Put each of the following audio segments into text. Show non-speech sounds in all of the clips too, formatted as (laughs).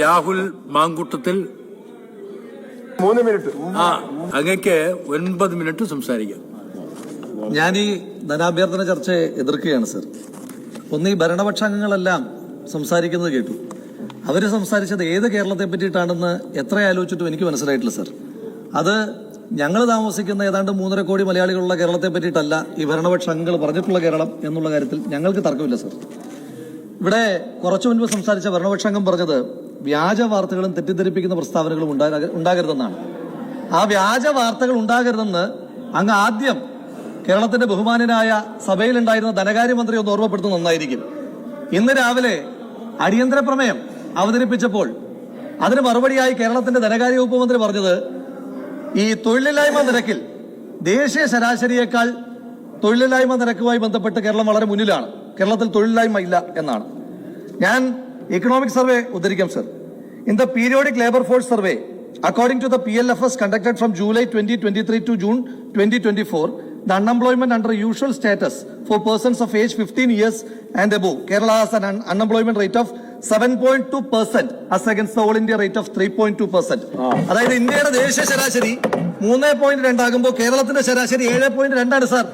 രാഹുൽ മാങ്കൂട്ടത്തിൽ മൂന്ന് മിനിറ്റ്. ആ അങ്ങക്ക് ഒൻപത് മിനിറ്റ് സംസാരിക്കാം. ഞാൻ ഈ ധനാഭ്യർത്ഥന ചർച്ചയെ എതിർക്കുകയാണ് സർ. ഒന്ന് ഈ ഭരണപക്ഷാംഗങ്ങളെല്ലാം സംസാരിക്കുന്നത് കേട്ടു. അവർ സംസാരിച്ചത് ഏത് കേരളത്തെ പറ്റിയിട്ടാണെന്ന് എത്ര ആലോചിച്ചിട്ടും എനിക്ക് മനസ്സിലായിട്ടില്ല സർ. അത് ഞങ്ങൾ താമസിക്കുന്ന ഏതാണ്ട് മൂന്നര കോടി മലയാളികളുള്ള കേരളത്തെ പറ്റിയിട്ടല്ല ഈ ഭരണപക്ഷ അംഗങ്ങൾ പറഞ്ഞിട്ടുള്ള കേരളം എന്നുള്ള കാര്യത്തിൽ ഞങ്ങൾക്ക് തർക്കമില്ല സർ. ഇവിടെ കുറച്ചു മുൻപ് സംസാരിച്ച ഭരണപക്ഷാംഗം പറഞ്ഞത് വ്യാജ വാർത്തകളും തെറ്റിദ്ധരിപ്പിക്കുന്ന പ്രസ്താവനകളും ഉണ്ടാക- ഉണ്ടാകരുതെന്നാണ്. ആ വ്യാജ വാർത്തകൾ ഉണ്ടാകരുതെന്ന് അങ്ങ് ആദ്യം കേരളത്തിന്റെ ബഹുമാനനായ സഭയിലുണ്ടായിരുന്ന ധനകാര്യമന്ത്രി ഒന്ന് ഓർമ്മപ്പെടുത്തുന്നത് നന്നായിരിക്കും. ഇന്ന് രാവിലെ അടിയന്തര പ്രമേയം അവതരിപ്പിച്ചപ്പോൾ അതിന് മറുപടിയായി കേരളത്തിന്റെ ധനകാര്യ വകുപ്പ് മന്ത്രി പറഞ്ഞത് ഈ തൊഴിലില്ലായ്മ നിരക്കിൽ ദേശീയ ശരാശരിയേക്കാൾ തൊഴിലില്ലായ്മ നിരക്കുമായി ബന്ധപ്പെട്ട് കേരളം വളരെ മുന്നിലാണ്. കേരളത്തിൽ തൊഴിലില്ലായ്മ ഇല്ല എന്നാണ്. ഞാൻ economic survey ഉദ്ധരിക്കാം sir in the periodic labour force survey according to the P L F S conducted from July twenty twenty three to June twenty twenty four the unemployment under usual status for persons of age fifteen years and above Kerala has an unemployment rate of seven point two percent as against all India rate of three point two percent അതായത് ഇന്ത്യയുടെ ദേശീയ ശരാശരി മൂന്ന് point രണ്ടാകുമ്പോൾ കേരളത്തിന്റെ ശരാശരി ഏഴ് point രണ്ടാണ് sir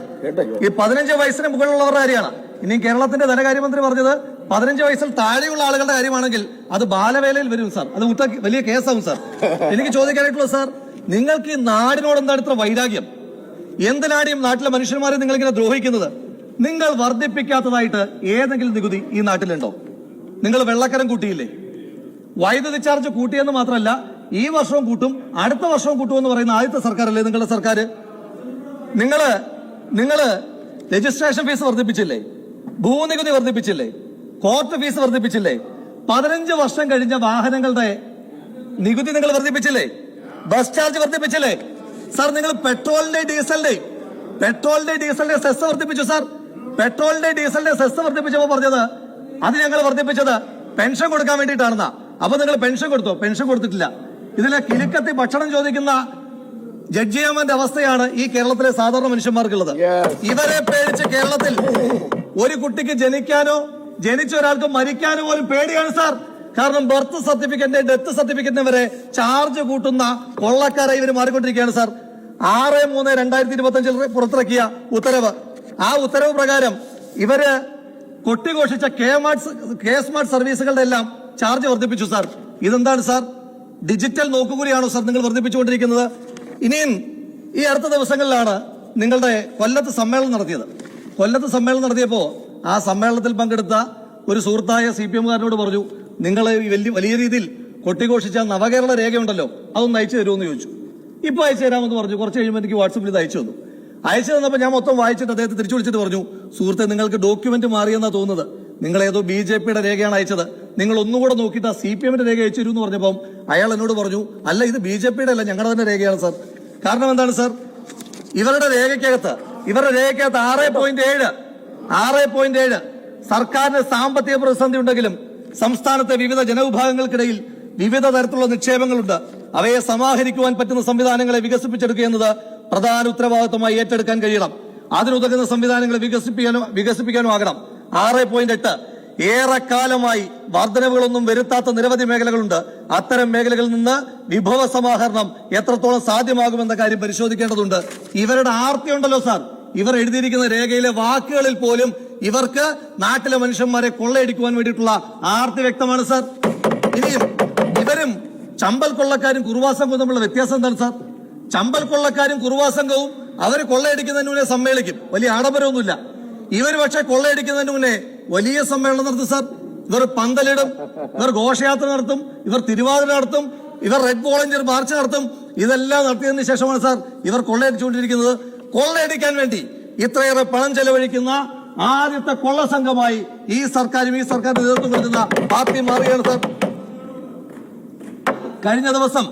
ഈ പതിനഞ്ച് വയസ്സിന് മുകളിലുള്ളവരുടെ കാര്യമാണ്. ഇനി കേരളത്തിന്റെ ധനകാര്യമന്ത്രി പറഞ്ഞത് പതിനഞ്ച് വയസ്സിൽ താഴെയുള്ള ആളുകളുടെ കാര്യമാണെങ്കിൽ അത് ബാലവേലയിൽ വരും സാർ. അത് വലിയ കേസാവും സാർ. എനിക്ക് ചോദിക്കാനായിട്ടുള്ള സാർ നിങ്ങൾക്ക് ഈ നാടിനോട് എന്താണ് ഇത്ര വൈരാഗ്യം? എന്തിനാണ് നാട്ടിലെ മനുഷ്യന്മാരെ നിങ്ങൾ ഇങ്ങനെ ദ്രോഹിക്കുന്നത്? നിങ്ങൾ വർദ്ധിപ്പിക്കാത്തതായിട്ട് ഏതെങ്കിലും നികുതി ഈ നാട്ടിലുണ്ടോ? നിങ്ങൾ വെള്ളക്കരം കൂട്ടിയില്ലേ? വൈദ്യുതി ചാർജ് കൂട്ടിയെന്ന് മാത്രമല്ല ഈ വർഷവും കൂട്ടും അടുത്ത വർഷവും കൂട്ടും എന്ന് പറയുന്ന ആദ്യത്തെ സർക്കാരല്ലേ നിങ്ങളുടെ സർക്കാർ? നിങ്ങൾ നിങ്ങൾ രജിസ്ട്രേഷൻ ഫീസ് വർദ്ധിപ്പിച്ചില്ലേ? ഭൂനികുതി വർദ്ധിപ്പിച്ചില്ലേ? Court fees വർദ്ധിപ്പിച്ചില്ലേ? പതിനഞ്ച് വർഷം കഴിഞ്ഞ വാഹനങ്ങളുടെ നികുതി നിങ്ങൾ വർദ്ധിപ്പിച്ചില്ലേ? ബസ് ചാർജ് വർദ്ധിപ്പിച്ചില്ലേ? സാർ നിങ്ങൾ പെട്രോളിന്റെ ഡീസലിന്റെ പെട്രോളിന്റെ ഡീസലിന്റെ സെസ് വർദ്ധിപ്പിച്ചു സാർ. പെട്രോളിന്റെ ഡീസലിന്റെ സെസ് വർദ്ധിപ്പിച്ചപ്പോ പറഞ്ഞത് അത് ഞങ്ങൾ വർദ്ധിപ്പിച്ചത് പെൻഷൻ കൊടുക്കാൻ വേണ്ടിയിട്ടാണെന്നാ. അപ്പൊ നിങ്ങൾ പെൻഷൻ കൊടുത്തോ? പെൻഷൻ കൊടുത്തിട്ടില്ല. ഇതിലെ കിലുക്കത്തി ഭക്ഷണം ചോദിക്കുന്ന ജഡ്ജിയാമന്റെ അവസ്ഥയാണ് ഈ കേരളത്തിലെ സാധാരണ മനുഷ്യന്മാർക്കുള്ളത്. ഇവരെ പേടിച്ച് കേരളത്തിൽ ഒരു കുട്ടിക്ക് ജനിക്കാനോ ജനിച്ച ഒരാൾക്ക് മരിക്കാൻ പോലും പേടിയാണ് സാർ. കാരണം ബർത്ത് സർട്ടിഫിക്കറ്റിന്റെ ഡെത്ത് സർട്ടിഫിക്കറ്റിന് വരെ ചാർജ് കൂട്ടുന്ന കൊള്ളക്കാരെ ഇവർ മാറിക്കൊണ്ടിരിക്കുകയാണ് സാർ. ആറ് മൂന്ന് രണ്ടായിരത്തി ഇരുപത്തി അഞ്ചിൽ പുറത്തിറക്കിയ ഉത്തരവ്. ആ ഉത്തരവ് പ്രകാരം ഇവർ കൊട്ടിഘോഷിച്ച കെ മാർട്ട് കെ സ്മാർട്ട് സർവീസുകളുടെ എല്ലാം ചാർജ് വർദ്ധിപ്പിച്ചു സാർ. ഇതെന്താണ് സാർ? ഡിജിറ്റൽ നോക്കുകൂലിയാണോ സാർ നിങ്ങൾ വർദ്ധിപ്പിച്ചുകൊണ്ടിരിക്കുന്നത്? ഇനിയും ഈ അടുത്ത ദിവസങ്ങളിലാണ് നിങ്ങളുടെ കൊല്ലത്ത് സമ്മേളനം നടത്തിയത്. കൊല്ലത്ത് സമ്മേളനം നടത്തിയപ്പോ ആ സമ്മേളനത്തിൽ പങ്കെടുത്ത ഒരു സുഹൃത്തായ സി പി എമ്മുകാരനോട് പറഞ്ഞു നിങ്ങൾ വലിയ വലിയ രീതിയിൽ കൊട്ടിഘോഷിച്ച നവകേരള രേഖയുണ്ടല്ലോ അതൊന്ന് അയച്ചു തരുമെന്ന് ചോദിച്ചു. ഇപ്പൊ അയച്ചു തരാമെന്ന് പറഞ്ഞു. കുറച്ച് കഴിയുമ്പോൾ എനിക്ക് വാട്സപ്പിൽ ഇത് അയച്ചു തന്നു. അയച്ചു തന്നപ്പോൾ ഞാൻ മൊത്തം വായിച്ചിട്ട് അദ്ദേഹത്തെ തിരിച്ചു വിളിച്ചിട്ട് പറഞ്ഞു സുഹൃത്തെ നിങ്ങൾക്ക് ഡോക്യുമെന്റ് മാറിയെന്നാ തോന്നുന്നത്. നിങ്ങൾ ഏതോ ബി ജെ പിയുടെ രേഖയാണ് അയച്ചത്. നിങ്ങൾ ഒന്നുകൂടെ നോക്കിയിട്ട് ആ സി പി എമ്മിന്റെ രേഖ അയച്ചു എന്ന് പറഞ്ഞപ്പം അയാൾ എന്നോട് പറഞ്ഞു അല്ല ഇത് ബി ജെ പിയുടെ അല്ല ഞങ്ങളുടെ തന്നെ രേഖയാണ് സാർ. കാരണം എന്താണ് സാർ? ഇവരുടെ രേഖയ്ക്കകത്ത് ഇവരുടെ രേഖയ്ക്കകത്ത് ആറ് പോയിന്റ് ഏഴ് ആറ് പോയിന്റ് ഏഴ്. സർക്കാരിന് സാമ്പത്തിക പ്രതിസന്ധി ഉണ്ടെങ്കിലും സംസ്ഥാനത്തെ വിവിധ ജനവിഭാഗങ്ങൾക്കിടയിൽ വിവിധ തരത്തിലുള്ള നിക്ഷേപങ്ങളുണ്ട്. അവയെ സമാഹരിക്കുവാൻ പറ്റുന്ന സംവിധാനങ്ങളെ വികസിപ്പിച്ചെടുക്കുക എന്നത് പ്രധാന ഉത്തരവാദിത്വമായി ഏറ്റെടുക്കാൻ കഴിയണം. അതിനുതകുന്ന സംവിധാനങ്ങളെ വികസിപ്പിക്കാനും വികസിപ്പിക്കാനും ആകണം ആറ് പോയിന്റ് എട്ട്. ഏറെക്കാലമായി വർധനവുകളൊന്നും വരുത്താത്ത നിരവധി മേഖലകളുണ്ട്. അത്തരം മേഖലകളിൽ നിന്ന് വിഭവ സമാഹരണം എത്രത്തോളം സാധ്യമാകുമെന്ന കാര്യം പരിശോധിക്കേണ്ടതുണ്ട്. ഇവരുടെ ആർത്തി ഉണ്ടല്ലോ സാർ. ഇവർ എഴുതിയിരിക്കുന്ന രേഖയിലെ വാക്കുകളിൽ പോലും ഇവർക്ക് നാട്ടിലെ മനുഷ്യന്മാരെ കൊള്ളയടിക്കുവാൻ വേണ്ടിയിട്ടുള്ള ആർത്തി വ്യക്തമാണ് സാർ. ഇനിയും ഇവരും ചമ്പൽ കൊള്ളക്കാരും കുറുവാസംഘവും തമ്മിലുള്ള വ്യത്യാസം എന്താണ് സാർ? ചമ്പൽ കൊള്ളക്കാരും കുറുവാസംഘവും അവർ കൊള്ളയടിക്കുന്നതിന് മുന്നേ സമ്മേളിക്കും. വലിയ ആഡംബരമൊന്നുമില്ല. ഇവർ പക്ഷെ കൊള്ളയടിക്കുന്നതിന് മുന്നേ വലിയ സമ്മേളനം നടത്തും സാർ. ഇവർ പന്തലിടും ഇവർ ഘോഷയാത്ര നടത്തും ഇവർ തിരുവാതിര നടത്തും ഇവർ റെഡ് വോളണ്ടിയർ മാർച്ച് നടത്തും. ഇതെല്ലാം നടത്തിയതിനു ശേഷമാണ് സാർ ഇവർ കൊള്ളയടിച്ചുകൊണ്ടിരിക്കുന്നത്. കൊള്ളയടിക്കാൻ വേണ്ടി ഇത്രയേറെ പണം ചെലവഴിക്കുന്ന ആദ്യത്തെ കൊള്ള സംഘമായി ഈ സർക്കാരും ഈ സർക്കാർ നേതൃത്വം നൽകുന്ന പാർട്ടി മാറുകയാണ് സാർ. കഴിഞ്ഞ ദിവസം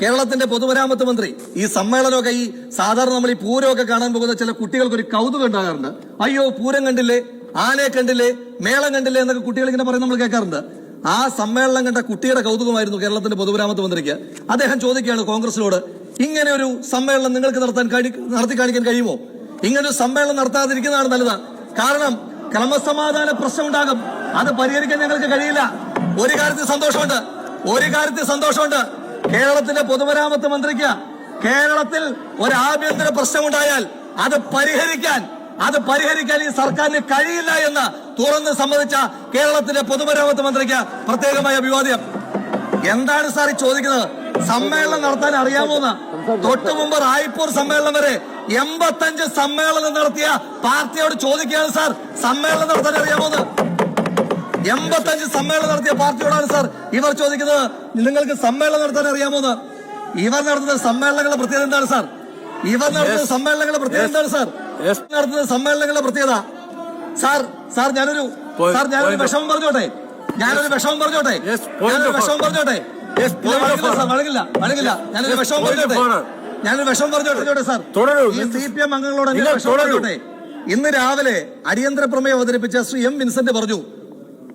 കേരളത്തിന്റെ പൊതുമരാമത്ത് മന്ത്രി ഈ സമ്മേളനമൊക്കെ ഈ സാധാരണ നമ്മൾ ഈ പൂരമൊക്കെ കാണാൻ പോകുന്ന ചില കുട്ടികൾക്ക് ഒരു കൗതുകം ഉണ്ടാകാറുണ്ട്. അയ്യോ പൂരം കണ്ടില്ലേ ആനയെ കണ്ടില്ലേ മേളം കണ്ടില്ലേ എന്നൊക്കെ കുട്ടികൾ ഇങ്ങനെ പറയുന്നത് നമ്മൾ കേൾക്കാറുണ്ട്. ആ സമ്മേളനം കണ്ട കുട്ടിയുടെ കൗതുകമായിരുന്നു കേരളത്തിന്റെ പൊതുമരാമത്ത് മന്ത്രിക്ക്. അദ്ദേഹം ചോദിക്കുകയാണ് കോൺഗ്രസിനോട് ഇങ്ങനെ ഒരു സമ്മേളനം നിങ്ങൾക്ക് നടത്താൻ നടത്തി കാണിക്കാൻ കഴിയുമോ? ഇങ്ങനെ ഒരു സമ്മേളനം നടത്താതിരിക്കുന്നതാണ് നല്ലത്. കാരണം ക്രമസമാധാന പ്രശ്നം ഉണ്ടാകും അത് പരിഹരിക്കാൻ ഞങ്ങൾക്ക് കഴിയില്ല. ഒരു കാര്യത്തിൽ സന്തോഷമുണ്ട്. ഒരു കാര്യത്തിൽ സന്തോഷമുണ്ട്. കേരളത്തിലെ പൊതുമരാമത്ത് മന്ത്രിക്ക് കേരളത്തിൽ ഒരു ആഭ്യന്തര പ്രശ്നമുണ്ടായാൽ അത് പരിഹരിക്കാൻ അത് പരിഹരിക്കാൻ ഈ സർക്കാരിന് കഴിയില്ല എന്ന് തുറന്ന് സമ്മതിച്ച കേരളത്തിലെ പൊതുമരാമത്ത് മന്ത്രിക്ക് പ്രത്യേകമായ അഭിവാദ്യം. എന്താണ് സാർ ചോദിക്കുന്നത്? സമ്മേളനം നടത്താൻ അറിയാമോന്ന് തൊട്ടു മുമ്പ് റായ്പൂർ സമ്മേളനം വരെ എൺപത്തഞ്ച് സമ്മേളനം നടത്തിയ പാർട്ടിയോട് ചോദിക്കുകയാണ് സാർ. സമ്മേളനം നടത്താൻ അറിയാമോന്ന് എൺപത്തഞ്ച് സമ്മേളനം നടത്തിയ പാർട്ടിയോടാണ് സാർ ഇവർ ചോദിക്കുന്നത്. നിങ്ങൾക്ക് സമ്മേളനം നടത്താൻ അറിയാമോന്ന് ഇവർ നടത്തുന്ന സമ്മേളനങ്ങളുടെ പ്രത്യേകത എന്താണ് സാർ? ഇവർ നടത്തുന്ന. സമ്മേളനങ്ങളുടെ പ്രത്യേകത. എന്താണ് സാർ. നടത്തുന്ന സമ്മേളനങ്ങളുടെ പ്രത്യേകത. സാർ സാർ ഞാനൊരു സാർ ഞാനൊരു വിഷമം പറഞ്ഞോട്ടെ? ഞാനൊരു വിഷമം പറഞ്ഞോട്ടെ? ഞാനൊരു വിഷമം പറഞ്ഞോട്ടെ? വഴങ്ങില്ല. വഴങ്ങില്ല ഞാനൊരു വിഷമം പറഞ്ഞോട്ടെ. order. ഞാനൊരു വിഷമം പറഞ്ഞോട്ടെ. സാർ. ഈ സി പി എം അംഗങ്ങളോട് അങ്ങനെ നിങ്ങൾ പറഞ്ഞോട്ടെ. ഇന്ന് രാവിലെ അടിയന്തര പ്രമേയം അവതരിപ്പിച്ച ശ്രീ എം വിൻസെന്റ് പറഞ്ഞു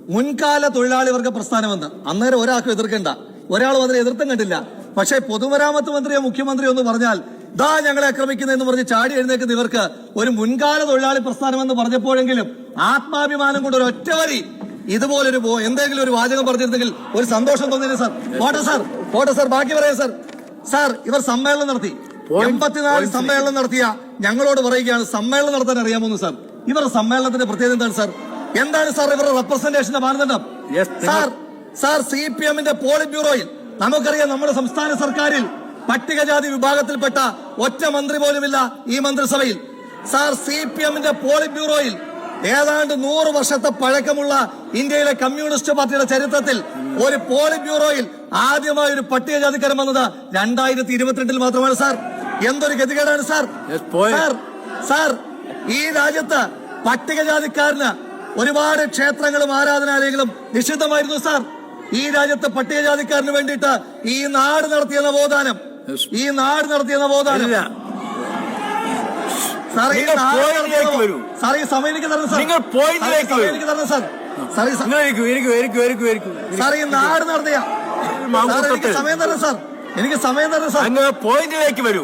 മുൻകാല തൊഴിലാളി വർഗ പ്രസ്ഥാനമെന്ന് അന്നേരം ഒരാൾക്കും എതിർക്കണ്ട. ഒരാളും അതിനെ എതിർത്തും കണ്ടില്ല. പക്ഷേ പൊതുമരാമത്ത് മന്ത്രിയോ മുഖ്യമന്ത്രിയോ എന്ന് പറഞ്ഞാൽ ദാ ഞങ്ങളെ ആക്രമിക്കുന്നതെന്ന് പറഞ്ഞ് ചാടി എഴുന്നേക്കുന്ന ഇവർക്ക് ഒരു മുൻകാല തൊഴിലാളി പ്രസ്ഥാനമെന്ന് പറഞ്ഞപ്പോഴെങ്കിലും ആത്മാഭിമാനം കൊണ്ട് ഒരു ഒറ്റവരി ഇതുപോലൊരു പോ എന്തെങ്കിലും ഒരു വാചകം പറഞ്ഞിരുന്നെങ്കിൽ ഒരു സന്തോഷം തോന്നിയില്ല സാർ? പോട്ടെ സാർ. പോട്ടെ സാർ. ബാക്കി പറയാം സാർ. സാർ ഇവർ സമ്മേളനം നടത്തി. എൺപത്തിനാല് സമ്മേളനം നടത്തിയ ഞങ്ങളോട് പറയുകയാണ് സമ്മേളനം നടത്താൻ അറിയാമോന്ന് സാർ. ഇവരുടെ സമ്മേളനത്തിന്റെ പ്രത്യേകത എന്താണ് സാർ? എന്താണ് സാർ ഇവരുടെ റെപ്രസെന്റേഷന്റെ മാനദണ്ഡം? സാർ സാർ സി പി എമ്മിന്റെ പോളിറ്റ് ബ്യൂറോയിൽ നമുക്കറിയാം നമ്മുടെ സംസ്ഥാന സർക്കാരിൽ പട്ടികജാതി വിഭാഗത്തിൽപ്പെട്ട ഒറ്റ മന്ത്രി പോലുമില്ല ഈ മന്ത്രിസഭയിൽ. സാർ സി പി എമ്മിന്റെ പോളിറ്റ് ബ്യൂറോയിൽ ഏതാണ്ട് നൂറ് വർഷത്തെ പഴക്കമുള്ള ഇന്ത്യയിലെ കമ്മ്യൂണിസ്റ്റ് പാർട്ടിയുടെ ചരിത്രത്തിൽ ഒരു പോളിറ്റ് ബ്യൂറോയിൽ ആദ്യമായി ഒരു പട്ടികജാതിക്കാരൻ വന്നത് രണ്ടായിരത്തി ഇരുപത്തിരണ്ടിൽ മാത്രമാണ് സാർ എന്തൊരു ഗതികേടാണ് സാർ. സാർ സാർ ഈ രാജ്യത്ത് പട്ടികജാതിക്കാരന് ഒരുപാട് ക്ഷേത്രങ്ങളും ആരാധനാലയങ്ങളും നിഷിദ്ധമായിരുന്നു സാർ ഈ രാജ്യത്ത് പട്ടികജാതിക്കാരന് വേണ്ടിയിട്ട് ഈ നാട് നടത്തിയ നവോത്ഥാനം. ഈ നാട് നടത്തിയ നവോത്ഥാനം ഇല്ല സാർ ഈ നിങ്ങൾ നാട് പോയിന്റിലേക്ക് നടത്തിയ നവോ- വരൂ. സാർ ഈ സമയം എനിക്ക് തരണം സാർ. നിങ്ങൾ പോയിന്റിലേക്ക് വരൂ. എനിക്ക് തരണം സാർ. സാർ ഈ സാർ നാട് നടത്തിയ സമയം തരണം സാർ. എനിക്ക് സമയം തരണം സാർ. പോയിന്റിലേക്ക് വരൂ.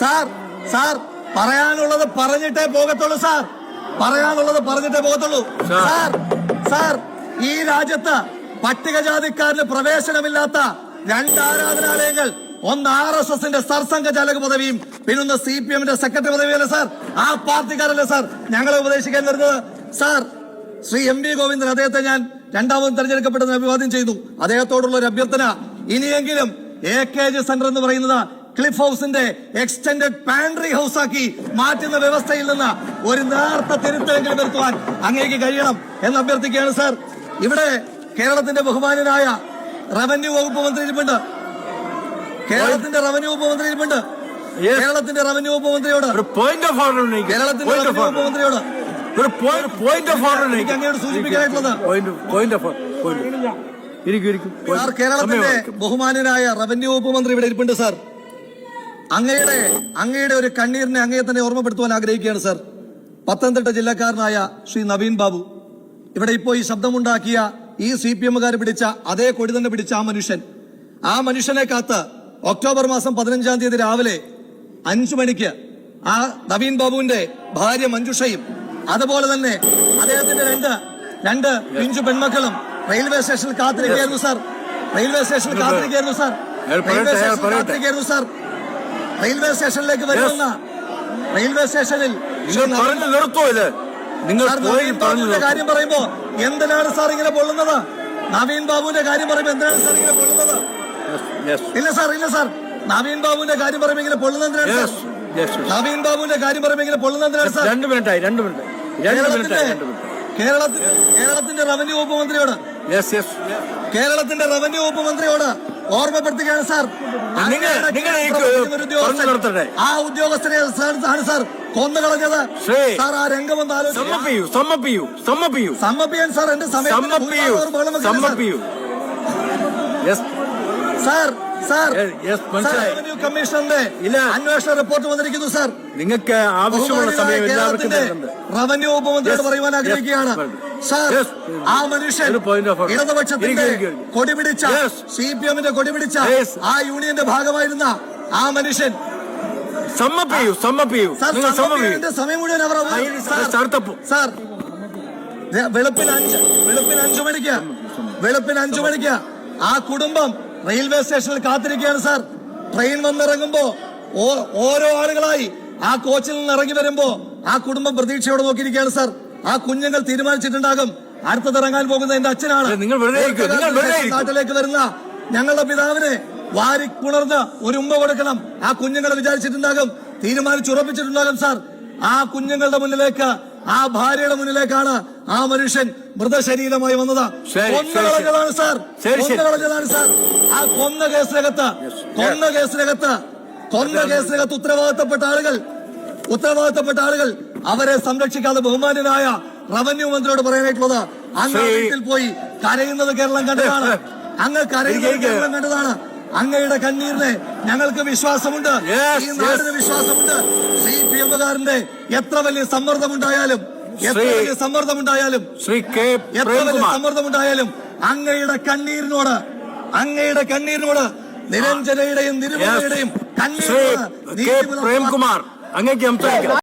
സാർ സാർ പറയാനുള്ളത് പറഞ്ഞിട്ടേ പോകത്തുള്ളൂ സാർ. പറയാനുള്ളത് പറഞ്ഞിട്ടേ പോകത്തുള്ളൂ. സാർ. സാർ സാർ ഈ രാജ്യത്ത് പട്ടികജാതിക്കാരന് പ്രവേശനമില്ലാത്ത രണ്ട് ആരാധനാലയങ്ങൾ ഒന്ന് ആർ എസ് എസിന്റെ സർസംഘചാലക പദവിയും പിന്നൊന്ന് സി പി എമ്മിന്റെ സെക്രട്ടറി പദവിയല്ലേ സാർ? ആ പാർട്ടിക്കാരല്ലേ സാർ ഞങ്ങളെ ഉപദേശിക്കാൻ വരുന്നത്? Sir Shri M V Govindan അദ്ദേഹത്തെ ഞാൻ രണ്ടാമതും തെരഞ്ഞെടുക്കപ്പെട്ടതിന് അഭിവാദ്യം ചെയ്തു. അദ്ദേഹത്തോടുള്ള ഒരു അഭ്യർത്ഥന ഇനിയെങ്കിലും എ കെ ജി സെന്റർ എന്ന് പറയുന്നത് ക്ലിഫ് ഹൗസിന്റെ എക്സ്റ്റൻഡഡ് പാൻട്രി ഹൗസ് ആക്കി മാറ്റുന്ന വ്യവസ്ഥയിൽ നിന്ന് ഒരു നേർത്ത തിരുത്തെങ്കിലും വരുത്തുവാൻ അങ്ങേക്ക് കഴിയണം എന്ന് അഭ്യർത്ഥിക്കുകയാണ് സാർ. ഇവിടെ കേരളത്തിന്റെ ബഹുമാനനായ റവന്യൂ വകുപ്പ് മന്ത്രി കേരളത്തിന്റെ റവന്യൂ ഉപമന്ത്രി മന്ത്രി ഇരിപ്പുണ്ട്. കേരളത്തിന്റെ റവന്യൂ ഉപമന്ത്രിയോട്. മന്ത്രിയോട് ഒരു പോയിന്റ് ഓഫ് ഓർഡർ കേരളത്തിന്റെ റവന്യൂ ഓഫ് വകുപ്പ് മന്ത്രിയോട് ഒരു പോയിന്റ് ഓഫ് ഓർഡർ എനിക്ക് സൂചിപ്പിക്കാനായിട്ടുള്ളത്. പോയിന്റ് ഓഫ് സാർ കേരളത്തിന്റെ ബഹുമാനനായ റവന്യൂ ഉപമന്ത്രി മന്ത്രി ഇവിടെ ഇരിപ്പുണ്ട് സാർ. അങ്ങയുടെ അങ്ങയുടെ ഒരു കണ്ണീരിനെ അങ്ങയെ തന്നെ ഓർമ്മപ്പെടുത്തുവാൻ ആഗ്രഹിക്കുകയാണ് സാർ. പത്തനംതിട്ട ജില്ലക്കാരനായ ശ്രീ നവീൻ ബാബു. ഇവിടെ ഇപ്പോൾ ഈ ശബ്ദമുണ്ടാക്കിയ ഈ സി പി എമ്മുകാർ പിടിച്ച അതേ കൊടി തന്നെ പിടിച്ച ആ മനുഷ്യൻ. ആ മനുഷ്യനെ കാത്ത് ഒക്ടോബർ മാസം പതിനഞ്ചാം തീയതി രാവിലെ അഞ്ചു മണിക്ക് ആ നവീൻ ബാബുവിന്റെ ഭാര്യ മഞ്ജുഷയും അതുപോലെ തന്നെ അദ്ദേഹത്തിന്റെ രണ്ട് രണ്ട് പിഞ്ചു പെൺമക്കളും റെയിൽവേ സ്റ്റേഷനിൽ കാത്തിരിക്കുകയായിരുന്നു സാർ. റെയിൽവേ സ്റ്റേഷനിൽ കാത്തിരിക്കുകയായിരുന്നു സാർ. റെയിൽവേ സ്റ്റേഷനിൽ കാത്തിരിക്കുകയായിരുന്നു സാർ. റെയിൽവേ സ്റ്റേഷനിലേക്ക് വരുമെന്ന റെയിൽവേ സ്റ്റേഷനിൽ നിങ്ങൾ കാര്യം പറയുമ്പോ എന്തിനാണ് സാർ ഇങ്ങനെ പൊള്ളുന്നത്? നവീൻ ബാബുവിന്റെ കാര്യം പറയുമ്പോ എന്തിനാണ് സാർ ഇങ്ങനെ പൊള്ളുന്നത്? ഇല്ല സാർ ഇല്ല സാർ. നവീൻ ബാബുവിന്റെ കാര്യം പറയുമെങ്കിലും ഇങ്ങനെ പൊള്ളുന്നത് എന്തിനാണ് സാർ. യെസ് യെസ് നവീൻ ബാബുവിന്റെ കാര്യം പറയുമെങ്കിലും പൊള്ളുന്നതിനാണ് സാർ. രണ്ട് മിനിറ്റ് ആയി രണ്ട് മിനിറ്റ് കേരളത്തിന്റെ കേരളത്തിന്റെ റവന്യൂ വകുപ്പ് മന്ത്രിയോട്. കേരളത്തിന്റെ റവന്യൂ വകുപ്പ് മന്ത്രിയോട് ഓർമ്മപ്പെടുത്തുകയാണ് സാർ. ആ ഉദ്യോഗസ്ഥനെ ആണ് സാർ കൊന്നുകളഞ്ഞത്. സാർ ആ രംഗം ഒന്ന് സമ്മപ്പിയാൻ സാർ എന്റെ സമയത്തിന് സാർ. സാർ. റവന്യൂ കമ്മീഷണറുടെ ഇല്ല. അന്വേഷണ റിപ്പോർട്ട് വന്നിരിക്കുന്നു സാർ നിങ്ങൾക്ക് ആവശ്യമുള്ള സമയം എല്ലാവർക്കും റവന്യൂ ഉപമന്ത്രിയോട് പറയുവാൻ ആഗ്രഹിക്കുകയാണ് സാർ ആ മനുഷ്യൻ. ഇടതുപക്ഷത്തിന്റെ ഇരിക്കൂ, ഇരിക്കൂ. കൊടി പിടിച്ച Yes. സി പി എമ്മിന്റെ കൊടിപിടിച്ച ആ യൂണിയന്റെ ഭാഗമായിരുന്ന ആ മനുഷ്യൻ നിങ്ങൾ സമയം മുഴുവൻ അവർ സാർ തപ്പു. സാർ വെളുപ്പിന് അഞ്ച് വെളുപ്പിന് അഞ്ചു മണിക്ക് വെളുപ്പിന് അഞ്ചു മണിക്ക് ആ കുടുംബം റെയിൽവേ സ്റ്റേഷനിൽ കാത്തിരിക്കുകയാണ് സാർ. ട്രെയിൻ വന്നിറങ്ങുമ്പോ ഓരോ ആളുകളായി ആ കോച്ചിൽ നിന്ന് ഇറങ്ങി വരുമ്പോ ആ കുടുംബം പ്രതീക്ഷയോടെ നോക്കിയിരിക്കുകയാണ് സാർ. ആ കുഞ്ഞുങ്ങൾ തീരുമാനിച്ചിട്ടുണ്ടാകും. അടുത്തത് ഇറങ്ങാൻ പോകുന്നത് എന്റെ അച്ഛനാണ്. നാട്ടിലേക്ക് വരുന്ന ഞങ്ങളുടെ പിതാവിനെ വാരി പുണർന്ന് ഒരു ഉമ്മ കൊടുക്കണം. ആ കുഞ്ഞുങ്ങളെ വിചാരിച്ചിട്ടുണ്ടാകും തീരുമാനിച്ചുറപ്പിച്ചിട്ടുണ്ടാകും സാർ. ആ കുഞ്ഞുങ്ങളുടെ മുന്നിലേക്ക് ആ ഭാര്യയുടെ മുന്നിലേക്കാണ് ആ മനുഷ്യൻ മൃതശരീരമായി വന്നത്. കൊന്നകളഞ്ഞതാണ് സാർ. കൊന്നകളഞ്ഞതാണ്. സാർ. ആ കൊന്ന കേസിനകത്ത് കൊന്ന കേസിനകത്ത് കൊന്ന കേസിനകത്ത് ഉത്തരവാദിത്തപ്പെട്ട ആളുകൾ ഉത്തരവാദിത്തപ്പെട്ട ആളുകൾ അവരെ സംരക്ഷിക്കാതെ ബഹുമാനനായ റവന്യൂ മന്ത്രിയോട് പറയാനായിട്ടുള്ളത് അങ്ങ് വീട്ടിൽ പോയി കരയുന്നത് കേരളം കണ്ടതാണ്. (laughs) അങ്ങ് കരയുന്നത്. കേരളം കണ്ടതാണ്. അങ്ങയുടെ കണ്ണീരിനെ ഞങ്ങൾക്ക് വിശ്വാസമുണ്ട്. ഈ നാടിന് വിശ്വാസമുണ്ട്. സി പി എമ്മുകാരന്റെ എത്ര വലിയ സമ്മർദ്ദമുണ്ടായാലും എത്ര വലിയ സമ്മർദ്ദമുണ്ടായാലും എത്ര വലിയ സമ്മർദ്ദമുണ്ടായാലും അങ്ങയുടെ കണ്ണീരിനോട് അങ്ങയുടെ കണ്ണീരിനോട് നിരഞ്ജനയുടെയും നിരുപയുടെയും കണ്ണീരോട് കണ്ണീരിനോട് പ്രേംകുമാർ അങ്ങേക്ക് സംസാരിക്കാം.